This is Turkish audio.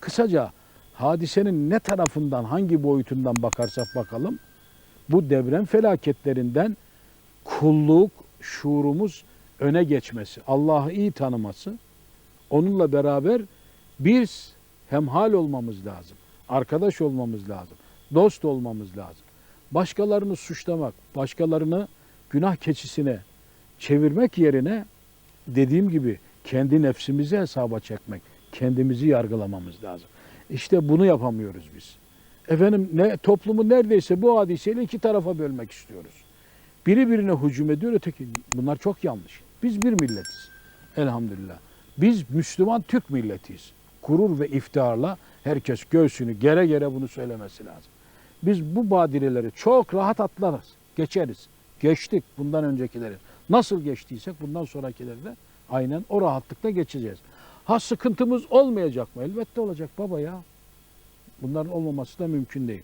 Kısaca hadisenin ne tarafından, hangi boyutundan bakarsak bakalım bu deprem felaketlerinden kulluk, şuurumuz öne geçmesi, Allah'ı iyi tanıması, onunla beraber biz hemhal olmamız lazım, arkadaş olmamız lazım, dost olmamız lazım. Başkalarını suçlamak, başkalarını günah keçisine çevirmek yerine dediğim gibi kendi nefsimizi hesaba çekmek, kendimizi yargılamamız lazım. İşte bunu yapamıyoruz biz. Efendim ne toplumu neredeyse bu hadiseyle iki tarafa bölmek istiyoruz. Biri birine hücum ediyor, öteki bunlar çok yanlış. Biz bir milletiz. Elhamdülillah. Biz Müslüman Türk milletiyiz. Gurur ve iftiharla herkes göğsünü gere gere bunu söylemesi lazım. Biz bu badireleri çok rahat atlarız, geçeriz. Geçtik bundan öncekileri. Nasıl geçtiysek bundan sonrakileri de aynen o rahatlıkla geçeceğiz. Ha sıkıntımız olmayacak mı? Elbette olacak baba ya. Bunların olmaması da mümkün değil.